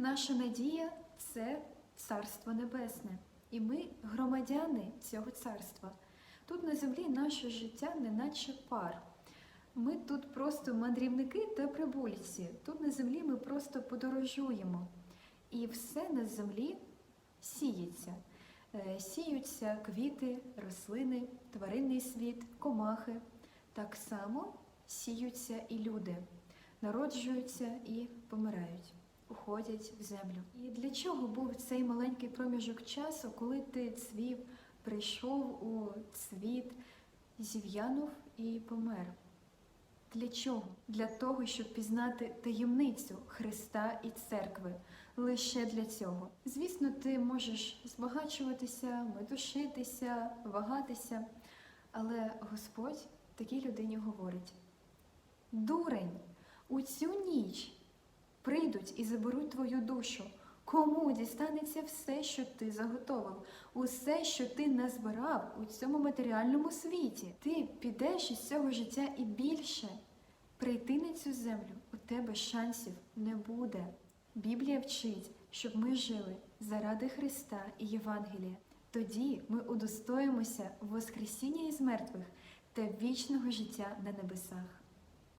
Наша надія це Царство Небесне, і ми громадяни цього царства. Тут на землі наше життя неначе пар. Ми тут просто мандрівники та прибульці. Тут на землі ми просто подорожуємо. І все на землі сіється. Е, Сіються квіти, рослини, тваринний світ, комахи. Так само сіються і люди, народжуються і помирають, уходять в землю. І для чого був цей маленький проміжок часу, коли ти цвів, прийшов у цвіт, зів'янув і помер? Для чого? Для того, щоб пізнати таємницю Христа і церкви. Лише для цього. Звісно, ти можеш збагачуватися, метушитися, вагатися, але Господь такій людині говорить: Дурень, у цю ніч прийдуть і заберуть твою душу. Кому дістанеться все, що ти заготовив, усе, що ти назбирав у цьому матеріальному світі. Ти підеш із цього життя і більше. Прийти на цю землю у тебе шансів не буде. Біблія вчить, щоб ми жили заради Христа і Євангелія. Тоді ми удостоїмося Воскресіння із мертвих та вічного життя на небесах.